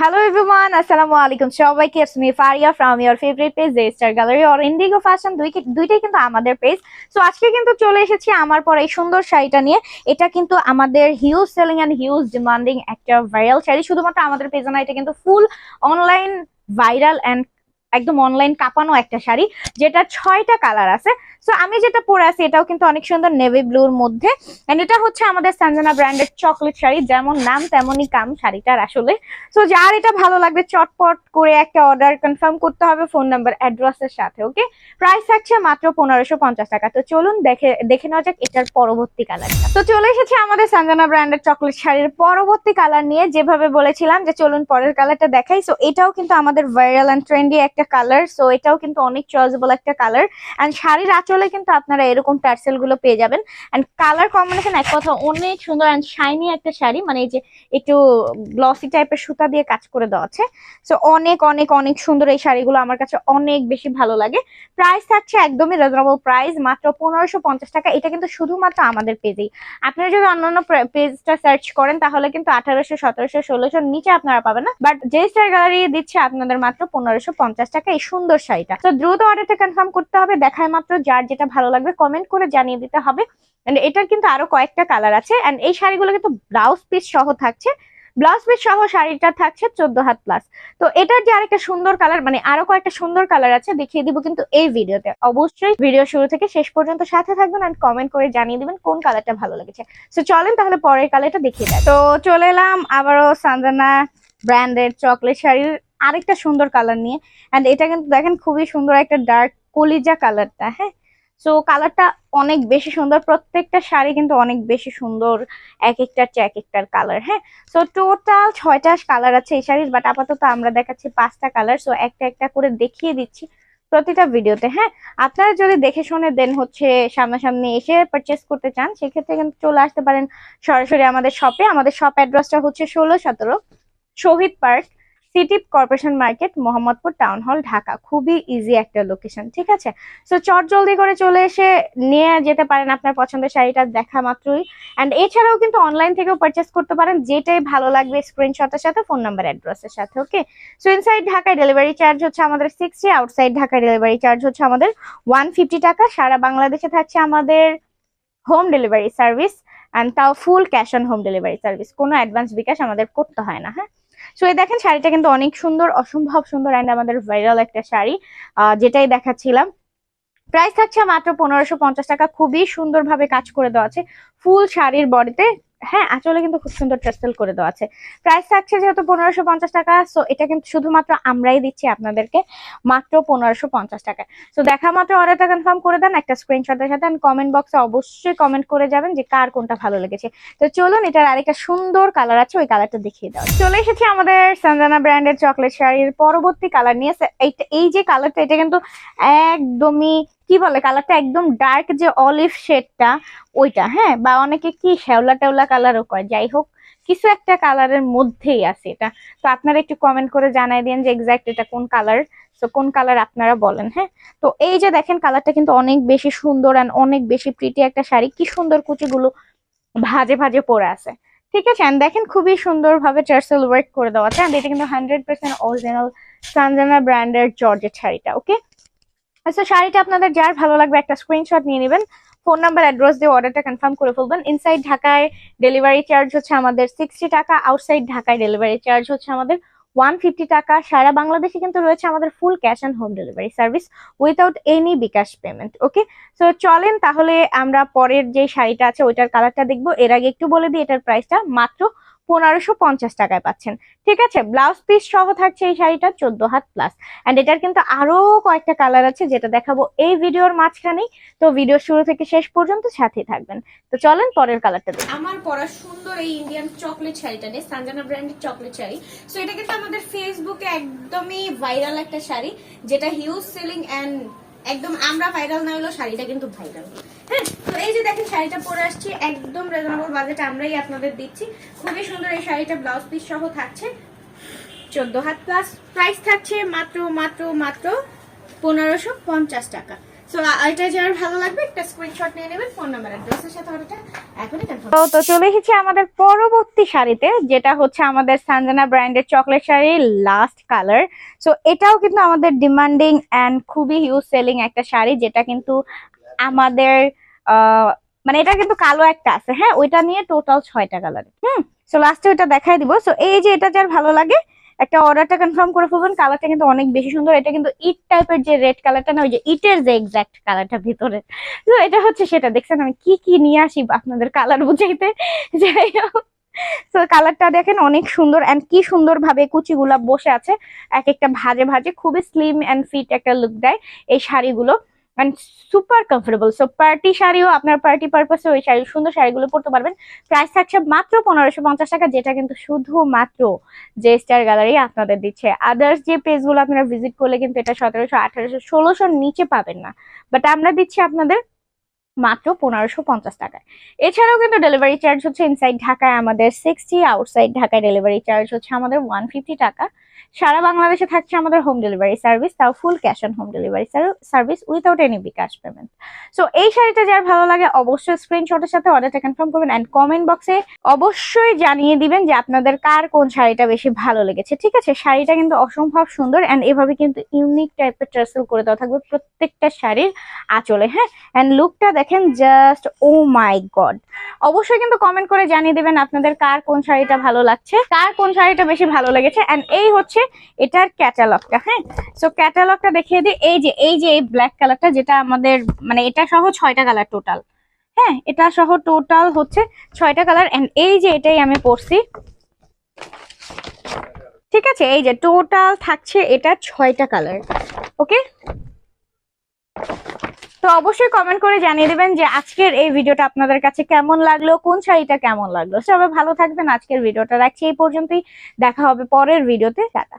Hello everyone আসসালামু আলাইকুম সবাইকে it's me Faria from your favourite page J Gallery or Indigo Fashion দুই দুইটাই কিন্তু আমাদের পেজ সো আজকে কিন্তু চলে এসেছি আমার পর এই সুন্দর শাড়িটা নিয়ে। এটা কিন্তু আমাদের huge selling and huge demanding একটা ভাইরাল শাড়ি। শুধুমাত্র আমাদের পেজে না, এটা কিন্তু ফুল অনলাইন ভাইরাল এন্ড একদম অনলাইন কাঁপানো একটা শাড়ি, যেটা ছয়টা কালার আছে। সো আমি যেটা পরে আছি, এটাও কিন্তু অনেক সুন্দর নেভি ব্লুর মধ্যে। এন্ড এটা হচ্ছে আমাদের সঞ্জনা ব্র্যান্ডের চকলেট শাড়ি, যেমন নাম তেমনই কাম শাড়িটার আসলে। সো যার এটা ভালো লাগবে, চটপট করে একটা অর্ডার কনফার্ম করতে হবে ফোন নাম্বার অ্যাড্রেসের সাথে ওকে প্রাইস থাকছে মাত্র পনেরোশো পঞ্চাশ টাকা। তো চলুন দেখে দেখে নেওয়া যাক এটার পরবর্তী কালারটা তো চলে এসেছে আমাদের সঞ্জনা ব্র্যান্ডের চকলেট শাড়ির পরবর্তী কালার নিয়ে, যেভাবে বলেছিলাম যে চলুন পরের কালারটা দেখাই। সো এটাও কিন্তু আমাদের ভাইরাল অ্যান্ড ট্রেন্ডি একটা কালার সো এটাও কিন্তু অনেক চয়েসেবল একটা কালার অ্যান্ড শাড়ির আঁচলে কিন্তু আপনারা এরকম টার্সেলগুলো পেয়ে যাবেন। অ্যান্ড কালার কম্বিনেশন এক কথা, অনেক সুন্দর অ্যান্ড শাইনি একটা শাড়ি মানে এই যে একটু গ্লসি টাইপের সুতা দিয়ে কাজ করে দেওয়া আছে। সো অনেক অনেক অনেক সুন্দর এই শাড়িগুলো আমার কাছে অনেক বেশি ভালো লাগে। প্রাইস থাকছে একদমই রিজনেবল প্রাইস মাত্র পনেরোশো টাকা। এটা কিন্তু শুধুমাত্র আমাদের পেজেই আপনারা যদি অন্যান্য পেজটা সার্চ করেন, তাহলে কিন্তু আঠারোশো, সতেরোশো, ষোলোশোর নিচে আপনারা পাবেন না। বাট যে স্টার গ্যালারি দিচ্ছে আপনাদের মাত্র পনেরোশো পঞ্চাশ টাকা, এই সুন্দর শাড়িটা। তো দ্রুত অর্ডারটা কনফার্ম করতে হবে দেখায় মাত্র যার যেটা ভালো লাগবে কমেন্ট করে জানিয়ে দিতে হবে। And এটার কিন্তু আরও কয়েকটা কালার আছে। এন্ড এই শাড়িগুলো কিন্তু ব্লাউজ পিস সহ থাকছে। ব্লাউজ পিস সহ শাড়িটা থাকছে চোদ্দ হাত প্লাস তো এটার যে আরেকটা সুন্দর কালার মানে আরও কয়েকটা সুন্দর কালার আছে, দেখিয়ে দিব কিন্তু এই ভিডিওতে অবশ্যই ভিডিও শুরু থেকে শেষ পর্যন্ত সাথে থাকবেন আর কমেন্ট করে জানিয়ে দিবেন কোন কালারটা ভালো লেগেছে। তো চলেন তাহলে পরের কালারটা দেখিয়ে দেয় তো চলে এলাম আবারও সানজানা ব্র্যান্ডের চকলেট শাড়ির আরেকটা সুন্দর কালার নিয়ে। অ্যান্ড এটা কিন্তু দেখেন খুবই সুন্দর একটা ডার্ক কলিজা কালারটা হ্যাঁ? সো কালারটা অনেক বেশি সুন্দর, প্রত্যেকটা শাড়ি কিন্তু অনেক বেশি সুন্দর এক একটার চেয়ে এক একটার কালার হ্যাঁ? সো টোটাল ছয়টা কালার আছে এই শাড়ির বাট আপাতত আমরা দেখাচ্ছি পাঁচটা কালার সো একটা একটা করে দেখিয়ে দিচ্ছি প্রতিটা ভিডিওতে হ্যাঁ? আপনারা যদি দেখে শুনে দেন হচ্ছে সামনাসামনি এসে পারচেস করতে চান, সেক্ষেত্রে কিন্তু চলে আসতে পারেন সরাসরি আমাদের শপে আমাদের শপ অ্যাড্রেসটা হচ্ছে ষোলো সতেরো Shahid park city corporation market Mohammadpur town hall, Dhaka. খুবই ইজি একটা লোকেশন ঠিক আছে? সো চট জলদি করে চলে এসে নিয়ে যেতে পারেন আপনার পছন্দের শাড়িটা দেখা মাত্রই। অ্যান্ড এছাড়াও কিন্তু অনলাইন থেকেও পারচেস করতে পারেন, যেটাই ভালো লাগবে স্ক্রিনশটের সাথে ফোন নাম্বার অ্যাড্রেসের সাথে ওকে সো ইনসাইড ঢাকায় ডেলিভারি চার্জ হচ্ছে আমাদের সিক্সটি আউটসাইড ঢাকায় ডেলিভারি চার্জ হচ্ছে আমাদের ওয়ান ফিফটি টাকা। সারা বাংলাদেশে থাকছে আমাদের হোম ডেলিভারি সার্ভিস অ্যান্ড তাও full cash on home delivery service কোনো অ্যাডভান্স বিকাশ আমাদের করতে হয় না হ্যাঁ? সো এই দেখেন, শাড়িটা কিন্তু অনেক সুন্দর, অসম্ভব সুন্দর অ্যান্ড আমাদের ভাইরাল একটা শাড়ি যেটাই দেখাচ্ছিলাম। প্রাইস থাকছে মাত্র পনেরোশো টাকা, খুবই সুন্দরভাবে কাজ করে দেওয়া আছে। ফুল শাড়ির বডিতে হ্যাঁ আসলে কিন্তু খুব সুন্দর টার্সেল করে দেওয়া আছে। প্রাইস থাকছে যেহেতু পনেরোশো পঞ্চাশ টাকা সো এটা কিন্তু শুধুমাত্র আমরাই দিচ্ছি আপনাদেরকে, মাত্র পনেরোশো পঞ্চাশ টাকা সো দেখা মাত্র অর্ডারটা কনফার্ম করে দেন, একটা স্ক্রিনশটের সাথে কমেন্ট বক্সে অবশ্যই কমেন্ট করে যাবেন যে কার কোনটা ভালো লেগেছে। তো চলুন, এটার আরেকটা সুন্দর কালার আছে, ওই কালারটা দেখিয়ে দাও চলে এসেছি আমাদের সঞ্জানা ব্র্যান্ডের চকলেট শাড়ির পরবর্তী কালার নিয়ে এই যে কালারটা এটা কিন্তু একদমই কি বলে কালারটা একদম ডার্ক যে অলিভ শেডটা ওইটা হ্যাঁ? বা অনেকে কি শ্যাওলা টেওলা কালারও কয়, যাই হোক, কিছু একটা কালারের মধ্যেই আছে এটা। তো আপনারা একটু কমেন্ট করে জানাই দিন যে এক্সাক্ট এটা কোন কালার তো কোন কালার আপনারা বলেন হ্যাঁ? তো এই যে দেখেন কালারটা কিন্তু অনেক বেশি সুন্দর অ্যান্ড অনেক বেশি প্রিটি একটা শাড়ি। কি সুন্দর কুচিগুলো ভাজে ভাজে পরে আছে। ঠিক আছে? and দেখেন খুবই সুন্দর ভাবে টার্সেল ওয়ার্ক করে দেওয়া আছে। এটা কিন্তু হান্ড্রেড পার্সেন্ট অরিজিনাল সানজানা ব্র্যান্ডের জর্জেট শাড়িটা ওকে আচ্ছা শাড়িটা আপনাদের যার ভালো লাগবে, একটা স্ক্রিনশট নিয়ে নেবেন। ফোন নাম্বার অ্যাড্রেস দিয়ে অর্ডারটা কনফার্ম করে ফেলবেন। ইনসাইড ঢাকায় ডেলিভারি চার্জ হচ্ছে আমাদের সিক্সটি টাকা আউটসাইড ঢাকায় ডেলিভারি চার্জ হচ্ছে আমাদের ওয়ান ফিফটি টাকা। সারা বাংলাদেশে কিন্তু রয়েছে আমাদের full cash and home delivery service without any bKash payment okay so চলেন তাহলে আমরা পরের যে শাড়িটা আছে, ওইটার কালারটা দেখব। এর আগে একটু বলে দিই, এটার প্রাইসটা মাত্র পনেরোশো পঞ্চাশ টাকায় পাচ্ছেন। ঠিক আছে? ব্লাউজ পিস সহ থাকছে এই শাড়িটা চোদ্দ হাত প্লাস অ্যান্ড এটার কিন্তু আরও কয়েকটা কালার আছে যেটা দেখাবো এই ভিডিওর মাঝখানেই। তো ভিডিও শুরু থেকে শেষ পর্যন্ত সাথেই থাকবেন। তো চলেন পরের কালারটা দেখি। আমার পরা সুন্দর এই ইন্ডিয়ান চকলেট শাড়িটা নিয়ে সানজানা ব্র্যান্ডের চকলেট শাড়ি। সো এটা কিন্তু আমাদের ফেসবুকে একদমই ভাইরাল একটা শাড়ি, যেটা হিউজ সেলিং এন্ড একদম আমরা ভাইরাল না হলেও শাড়িটা কিন্তু ভাইরাল হ্যাঁ তো এই যে দেখেন শাড়িটা পরে আসছি, একদম বাজেট আমরাই আপনাদের দিচ্ছি। খুবই সুন্দর এই শাড়িটা ব্লাউজ পিস সহ থাকছে। থাকছে মাত্র মাত্র মাত্র পনেরোশো পঞ্চাশ টাকা। তো চলে আমাদের পরবর্তী শাড়িতে, যেটা হচ্ছে আমাদের ব্র্যান্ডের chocolate sari last colour so এটাও কিন্তু আমাদের ডিমান্ডিং অ্যান্ড খুবই হিউজ সেলিং একটা শাড়ি, যেটা কিন্তু আমাদের মানে এটা কিন্তু কালো একটা আছে। হ্যাঁ ওইটা নিয়ে টোটাল ছয়টা কালার হুম লাস্টে ওইটা দেখাই দিব। সো এই যে এটা যার ভালো লাগে একটা অর্ডারটা কনফার্ম করে ফেলবেন কালারটা কিন্তু অনেক বেশি সুন্দর। এটা কিন্তু ইট টাইপের যে রেড কালারটা না, ওই যে ইটের যে এক্সাক্ট কালারটা ভিতরে। তো এটা হচ্ছে সেটা। দেখছেন, আমি কি কি নিয়ে আসি আপনাদের কালার বুঝাইতে? যাই কালারটা দেখেন অনেক সুন্দর এন্ড কি সুন্দর ভাবে কুচিগুলা বসে আছে। এক একটা ভাজে ভাজে খুবই স্লিম এন্ড ফিট একটা লুক দেয় এই শাড়িগুলো। And super comfortable so party শাড়িও আপনার পার্টি পারপাসে ওই শাড়ি, সুন্দর শাড়িগুলো পরতে পারবেন। প্রাইস থাকছে মাত্র পনেরোশো পঞ্চাশ টাকা, যেটা কিন্তু শুধুমাত্র যে স্টার গ্যালারি আপনাদের দিচ্ছে। আদার্স যে পেজগুলো আপনারা ভিজিট করলে কিন্তু এটা সতেরোশো, আঠারোশো, ষোলোশোর নিচে পাবেন না। বাট আমরা দিচ্ছি আপনাদের মাত্র পনেরোশো পঞ্চাশ টাকায়। এছাড়াও কিন্তু ডেলিভারি চার্জ হচ্ছে ইনসাইড ঢাকায় আমাদের সিক্সটি আউটসাইড ঢাকায় ডেলিভারি চার্জ হচ্ছে আমাদের ওয়ান ফিফটি টাকা। সারা বাংলাদেশে থাকছে আমাদের হোম ডেলিভারি সার্ভিস তাও full cash on home delivery service without any bKash payment so এই শাড়িটা যার ভালো লাগে অবশ্যই স্ক্রিনশটের সাথে অর্ডারটা কনফার্ম করবেন অ্যান্ড কমেন্ট বক্সে অবশ্যই জানিয়ে দিবেন যে আপনাদের কার কোন শাড়িটা বেশি ভালো লেগেছে। ঠিক আছে? শাড়িটা কিন্তু অসম্ভব সুন্দর অ্যান্ড এভাবে কিন্তু ইউনিক টাইপের ট্রাসেল করে দেওয়া থাকবে প্রত্যেকটা শাড়ির আঁচলে হ্যাঁ? অ্যান্ড লুকটা দেখেন জাস্ট ও মাই গড অবশ্যই কিন্তু কমেন্ট করে জানিয়ে দেবেন আপনাদের কার কোন শাড়িটা ভালো লাগছে, কার কোন শাড়িটা বেশি ভালো লেগেছে অ্যান্ড এই হচ্ছে এটার ক্যাটালগটা হ্যাঁ? সো ক্যাটালগটা দেখিয়ে দিই। এই যে এই যে এই ব্ল্যাক কালারটা যেটা আমাদের মানে এটা সহ ছয়টা কালার টোটাল হ্যাঁ? এটা সহ টোটাল হচ্ছে ছয়টা কালার অ্যান্ড এই যে এটাই আমি পরছি ঠিক আছে? এই যে টোটাল থাকছে এটা ছয়টা কালার ওকে তো অবশ্যই কমেন্ট করে জানিয়ে দেবেন যে আজকের এই ভিডিওটা আপনাদের কাছে কেমন লাগল, কোন শাড়িটা কেমন লাগল। সবাই ভালো থাকবেন, আজকের ভিডিওটা রাখছি এই পর্যন্তই। দেখা হবে পরের ভিডিওতে। টাটা।